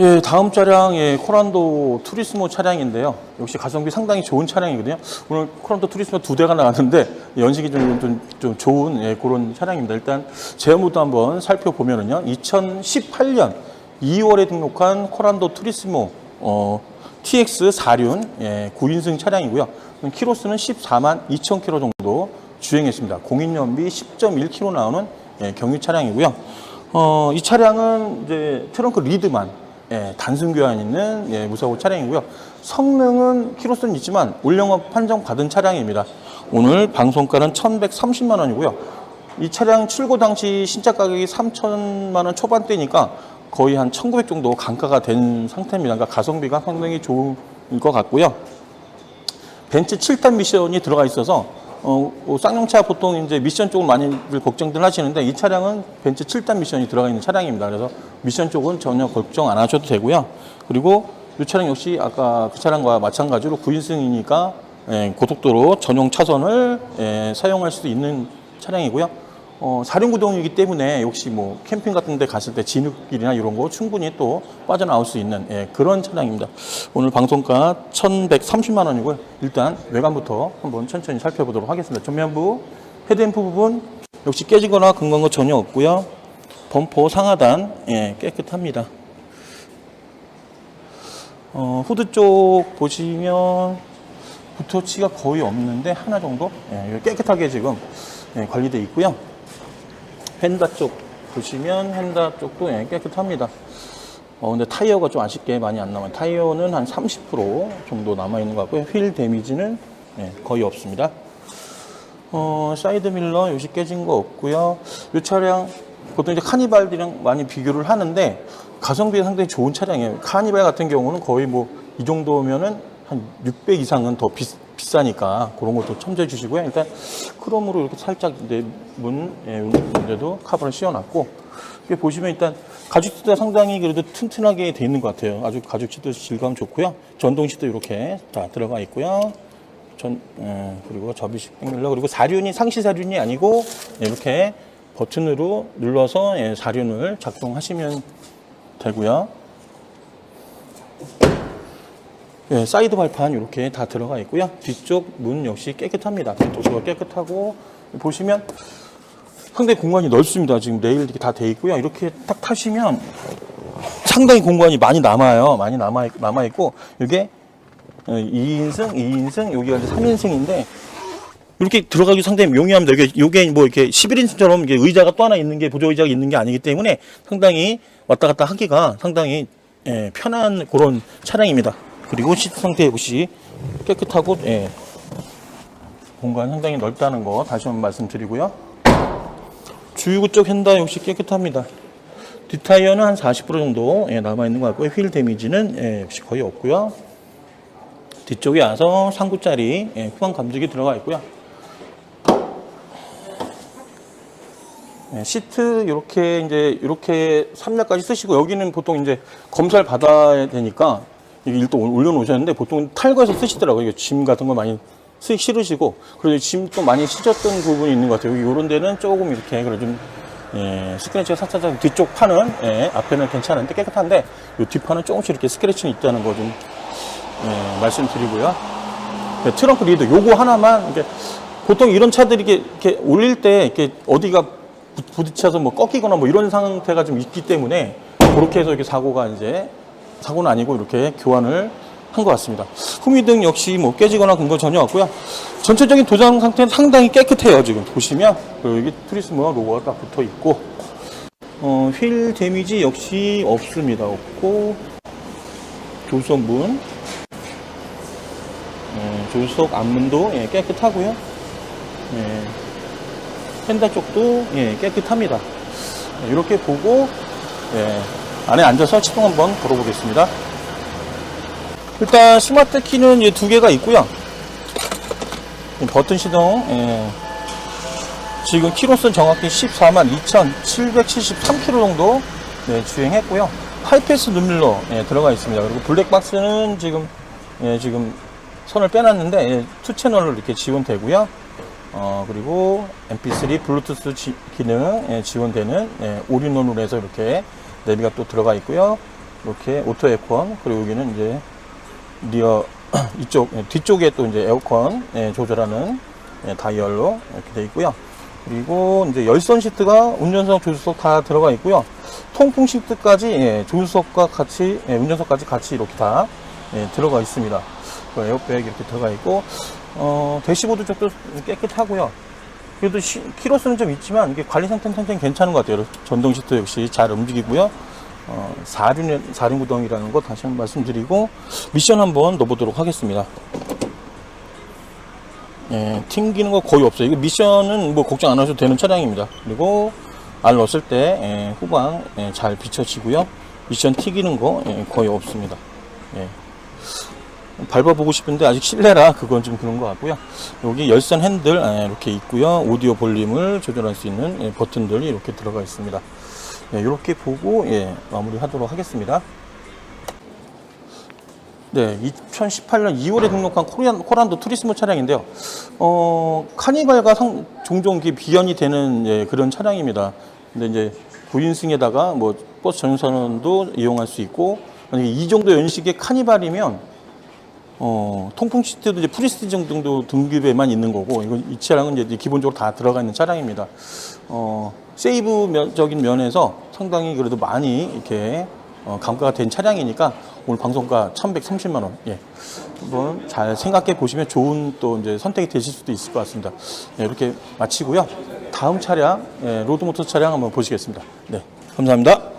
예, 다음 차량 예, 코란도 투리스모 차량인데요. 역시 가성비 상당히 좋은 차량이거든요. 오늘 코란도 투리스모 두 대가 나왔는데 연식이 좀, 좀, 좀 좋은 예, 그런 차량입니다. 일단 제어모드 한번 살펴보면은요. 2018년 2월에 등록한 코란도 투리스모 어, TX 4륜 예, 9인승 차량이고요. 키로수는 14만 2천 킬로 정도 주행했습니다. 공인연비 10.1km 나오는 예, 경유 차량이고요. 어, 이 차량은 이제 트렁크 리드만 예, 단순 교환 있는 예, 무사고 차량이고요. 성능은 키로수는 있지만 올영업 판정 받은 차량입니다. 오늘 방송가는 1,130만 원이고요. 이 차량 출고 당시 신차 가격이 3천만 원 초반대니까 거의 한 1,900 정도 강가가 된 상태입니다. 그러니까 가성비가 상당히 좋은 것 같고요. 벤츠 7탄 미션이 들어가 있어서 어, 어, 쌍용차 보통 이제 미션 쪽은 많이들 걱정들 하시는데 이 차량은 벤츠 7단 미션이 들어가 있는 차량입니다. 그래서 미션 쪽은 전혀 걱정 안 하셔도 되고요. 그리고 이 차량 역시 아까 그 차량과 마찬가지로 9인승이니까 예, 고속도로 전용 차선을 예, 사용할 수 있는 차량이고요. 어, 사륜구동이기 때문에 역시 뭐 캠핑 같은 데 갔을 때 진흙길이나 이런 거 충분히 또 빠져나올 수 있는 예, 그런 차량입니다. 오늘 방송가 1130만 원이고요. 일단 외관부터 한번 천천히 살펴보도록 하겠습니다. 전면부 헤드램프 부분 역시 깨지거나 금간 거 전혀 없고요. 범퍼 상하단 예, 깨끗합니다. 어, 후드 쪽 보시면 부터치가 거의 없는데 하나 정도 예, 깨끗하게 지금 예, 관리되어 있고요. 펜다 쪽 보시면 펜다 쪽도 예, 깨끗합니다. 어, 근데 타이어가 좀 아쉽게 많이 안 남아요. 타이어는 한 30% 정도 남아있는 것 같고요. 휠 데미지는 예, 거의 없습니다. 어, 사이드 밀러 요시 깨진 거 없고요. 이 차량 보통 이제 카니발이랑 많이 비교를 하는데 가성비가 상당히 좋은 차량이에요. 카니발 같은 경우는 거의 뭐 이 정도면은 한 600 이상은 더 비, 비싸니까 그런 것도 첨부해 주시고요. 일단 크롬으로 이렇게 살짝 내문 예, 문제도 카바를 씌워놨고 이렇게 보시면 일단 가죽 시트가 상당히 그래도 튼튼하게 돼 있는 것 같아요. 아주 가죽 시트 질감 좋고요. 전동 시트 이렇게 다 들어가 있고요. 전 예, 그리고 접이식 백밀러 그리고 사륜이 상시 사륜이 아니고 이렇게 버튼으로 눌러서 예, 사륜을 작동하시면 되고요. 예, 사이드 발판 이렇게 다 들어가 있고요. 뒤쪽 문 역시 깨끗합니다. 도서가 깨끗하고 보시면 상당히 공간이 넓습니다. 지금 레일 이렇게 다 돼 있고요. 이렇게 딱 타시면 상당히 공간이 많이 남아요. 많이 남아 남아 있고 이게 2인승, 2인승, 여기가 이제 3인승인데 이렇게 들어가기 상당히 용이합니다. 이게 요게 뭐 이렇게 11인승처럼 이게 의자가 또 하나 있는 게 보조 의자가 있는 게 아니기 때문에 상당히 왔다 갔다 하기가 상당히 예, 편한 그런 차량입니다. 그리고 시트 상태 역시 깨끗하고 예, 공간 상당히 넓다는 거 다시 한번 말씀드리고요. 주유구 쪽 휀다 역시 깨끗합니다. 뒷타이어는 한 40% 정도 예, 남아있는 것 같고요. 휠 데미지는 예, 역시 거의 없고요. 뒤쪽에 와서 상구짜리 예, 후방 감지기 들어가 있고요. 예, 시트 이렇게 이제 이렇게 3열까지 쓰시고 여기는 보통 이제 검사를 받아야 되니까 이게 일단 올려놓으셨는데 보통 탈거해서 쓰시더라고요. 짐 같은 거 많이 쓰기 싫으시고 그리고 짐 또 많이 씻었던 부분이 있는 것 같아요. 이런 데는 조금 이렇게 그래 좀 예, 스크래치가 살짝 뒤쪽 판은 예, 앞에는 괜찮은데 깨끗한데 이 뒷판은 조금씩 이렇게 스크래치는 있다는 거 좀 예, 말씀드리고요. 예, 트렁크 리드 요거 하나만 이게 보통 이런 차들이 이렇게, 이렇게 올릴 때 이렇게 어디가 부- 부딪혀서 뭐 꺾이거나 뭐 이런 상태가 좀 있기 때문에 그렇게 해서 이렇게 사고가 이제 사고는 아니고 이렇게 교환을 한 것 같습니다. 후미등 역시 뭐 깨지거나 그런 거 전혀 없고요. 전체적인 도장 상태는 상당히 깨끗해요. 지금 보시면 여기 트리스모 로고가 딱 붙어 있고 어, 휠 데미지 역시 없습니다. 없고 조수문 예, 조수석 앞문도 예, 깨끗하고요. 예, 펜다 쪽도 예, 깨끗합니다. 예, 이렇게 보고 예, 안에 앉아서 시동 한번 걸어보겠습니다. 일단 스마트 키는 이두 개가 있고요. 이 버튼 시동 예, 지금 키로수는 정확히 14만 2,773km 정도 네, 주행했고요. 하이패스 눈밀러 예, 들어가 있습니다. 그리고 블랙박스는 지금 예, 지금 선을 빼놨는데 예, 투 채널로 이렇게 지원되고요. 어, 그리고 MP3 블루투스 지- 기능 예, 지원되는 예, 올인원으로 해서 이렇게 내비가 또 들어가 있고요. 이렇게 오토 에어컨 그리고 여기는 이제 리어 이쪽 예, 뒤쪽에 또 이제 에어컨 예, 조절하는 예, 다이얼로 이렇게 되어 있고요. 그리고 이제 열선 시트가 운전석, 조수석 다 들어가 있고요. 통풍 시트까지 예, 조수석과 같이 예, 운전석까지 같이 이렇게 다 예, 들어가 있습니다. 그 에어백 이렇게 들어가 있고 어, 대시보드 쪽도 깨끗하고요. 그래도 시, 키로수는 좀 있지만 이게 관리 상태는 굉장히 괜찮은 것 같아요. 전동 시트 역시 잘 움직이고요. 어, 4륜, 4륜 구동이라는 거 다시 한번 말씀드리고 미션 한번 넣어보도록 하겠습니다. 예, 튕기는 거 거의 없어요. 이거 미션은 뭐 걱정 안 하셔도 되는 차량입니다. 그리고 알 넣었을 때 예, 후방 예, 잘 비춰지고요. 미션 튀기는 거 예, 거의 없습니다. 예. 밟아보고 싶은데 아직 실내라 그건 좀 그런 것 같고요. 여기 열선 핸들 예, 이렇게 있고요. 오디오 볼륨을 조절할 수 있는 예, 버튼들이 이렇게 들어가 있습니다. 예, 이렇게 보고 예, 마무리하도록 하겠습니다. 네, 2018년 2월에 등록한 코리안, 코란도 투리스모 차량인데요. 어, 카니발과 상, 종종 비연이 되는 예, 그런 차량입니다. 근데 이제 9인승에다가 뭐 버스 전선도 이용할 수 있고, 이 정도 연식의 카니발이면 어, 통풍 시트도 이제 프리스티지 정도 등급에만 있는 거고, 이건 이 차량은 이제 기본적으로 다 들어가 있는 차량입니다. 어, 세이브적인 면에서 상당히 그래도 많이 이렇게 어, 감가가 된 차량이니까 오늘 방송가 1,130만 원. 예. 한번 잘 생각해 보시면 좋은 또 이제 선택이 되실 수도 있을 것 같습니다. 예, 이렇게 마치고요. 다음 차량, 예, 로드모터 차량 한번 보시겠습니다. 네. 감사합니다.